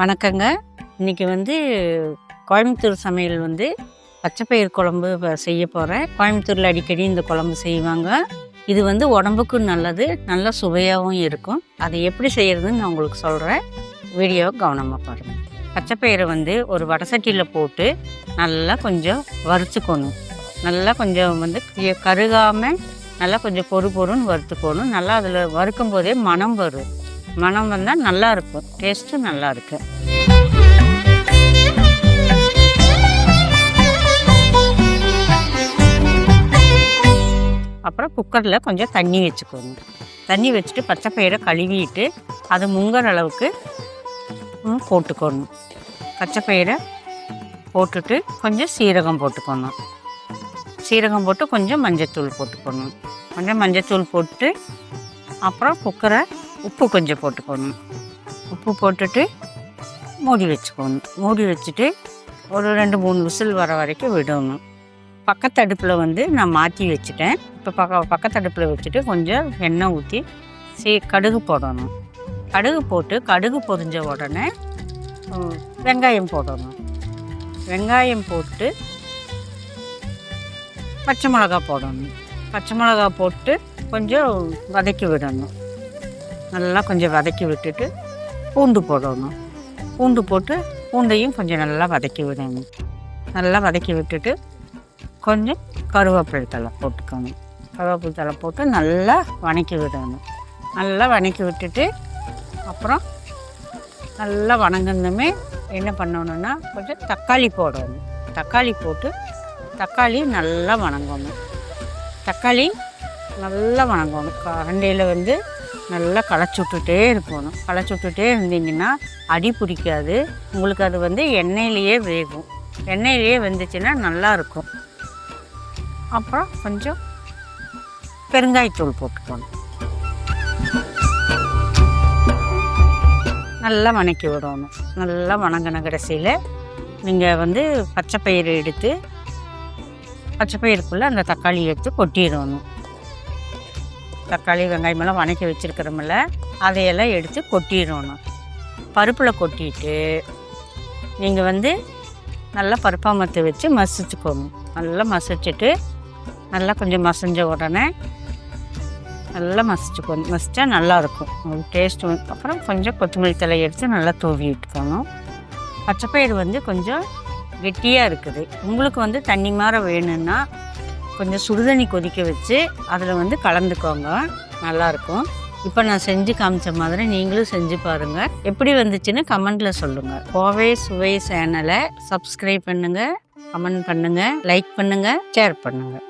வணக்கங்க. இன்றைக்கி வந்து கோயம்புத்தூர் சமையல் வந்து பச்சைப்பயிர் குழம்பு செய்ய போகிறேன் கோயம்புத்தூரில் அடிக்கடி இந்த குழம்பு செய்வாங்க. இது வந்து உடம்புக்கும் நல்லது நல்ல சுவையாகவும் இருக்கும். அதை எப்படி செய்கிறதுன்னு நான் உங்களுக்கு சொல்கிறேன் வீடியோவை கவனமாக பாருங்கள் பச்சைப்பயிரை வந்து ஒரு வடசட்டியில் போட்டு நல்லா கொஞ்சம் வறுத்துக்கணும். நல்லா கொஞ்சம் வந்து கருகாமல் நல்லா கொஞ்சம் பொறு பொறுன்னு வறுத்துக்கணும். நல்லா அதில் வறுக்கும் போதே மனம் வரும். மனம் வந்தால் நல்லா இருக்கும் டேஸ்ட்டு நல்லா இருக்கு அப்புறம் குக்கரில் கொஞ்சம் தண்ணி வச்சுக்கோங்க. தண்ணி வச்சுட்டு பச்சை பயிரை கழுவிட்டு அது முங்குற அளவுக்கு போட்டுக்கணும் பச்சை பயிரை போட்டுட்டு கொஞ்சம் சீரகம் போட்டுக்கணும் சீரகம் போட்டு கொஞ்சம் மஞ்சத்தூள் போட்டுக்கணும் கொஞ்சம் மஞ்சத்தூள் போட்டு அப்புறம் குக்கரை உப்பு கொஞ்சம் போட்டுக்கணும். உப்பு போட்டுட்டு மூடி வச்சுக்கணும். மூடி வச்சுட்டு ஒரு ரெண்டு மூணு விசில் வர வரைக்கும் விடணும். பக்கத்தடுப்பில் வந்து நான் மாற்றி வச்சுட்டேன். இப்போ பக்க பக்கத்தடுப்பில் வச்சுட்டு கொஞ்சம் எண்ணெய் ஊற்றி சே கடுகு போடணும். கடுகு போட்டு கடுகு பொரிஞ்ச உடனே வெங்காயம் போடணும். வெங்காயம் போட்டு பச்சை மிளகா போடணும். பச்சை மிளகா போட்டு கொஞ்சம் வதக்கி விடணும். நல்லா கொஞ்சம் வதக்கி விட்டுட்டு பூண்டு போடணும். பூண்டு போட்டு பூண்டையும் கொஞ்சம் நல்லா வதக்கி விடணும். நல்லா வதக்கி விட்டுட்டு கொஞ்சம் கருவேப்பிலை தலை போட்டுக்கணும். கருவேப்பிலை தலை போட்டு நல்லா வதக்கி விடணும். நல்லா வதக்கி விட்டுட்டு அப்புறம் நல்லா வணங்கினதுமே என்ன பண்ணணும்னா கொஞ்சம் தக்காளி போடணும். தக்காளி போட்டு தக்காளி நல்லா வணங்கணும். தக்காளி நல்லா வணங்கணும். கரண்டியில் வந்து நல்லா களைச்சி விட்டுட்டே இருக்கணும். களைச்சி விட்டுட்டே இருந்தீங்கன்னா அடி பிடிக்காது. உங்களுக்கு அது வந்து எண்ணெயிலேயே வேகும். எண்ணெயிலேயே வெந்துச்சுன்னா நல்லாயிருக்கும் அப்புறம் கொஞ்சம் பெருங்காயத்தூள் போட்டுக்கணும். நல்லா வணக்கி விடணும். நல்லா வணங்கின கடைசியில் நீங்கள் வந்து பச்சை பயிறு எடுத்து பச்சை பயிருக்குள்ளே அந்த தக்காளி எடுத்து கொட்டிடணும். தக்காளி வெங்காயமெல்லாம் வணக்கி வச்சுருக்கிறோமில்ல அதையெல்லாம் எடுத்து கொட்டிடணும். பருப்பில் கொட்டிட்டு நீங்கள் வந்து நல்லா பருப்பாமத்தை வச்சு மசிச்சுக்கோங்க. நல்லா மசிச்சுட்டு நல்லா கொஞ்சம் மசிஞ்ச உடனே நல்லா மசிச்சுக்கணும் மசித்தா நல்லாயிருக்கும். டேஸ்ட் வந்து அப்புறம் கொஞ்சம் கொத்தமல்லி தலை எடுத்து நல்லா தூவி விட்டுக்கணும். பச்சைப்பயிறு வந்து கொஞ்சம் கெட்டியாக இருக்குது. உங்களுக்கு வந்து தண்ணி மாற வேணும்னா கொஞ்சம் சுடுதண்ணி கொதிக்க வச்சு அதில் வந்து கலந்துக்கோங்க. நல்லாயிருக்கும். இப்போ நான் செஞ்சு காமிச்ச மாதிரி நீங்களும் செஞ்சு பாருங்கள் எப்படி வந்துச்சுன்னு கமெண்ட்டில் சொல்லுங்கள் கோவை சுவை சேனலை சப்ஸ்கிரைப் பண்ணுங்கள் கமெண்ட் பண்ணுங்கள் லைக் பண்ணுங்கள் ஷேர் பண்ணுங்கள்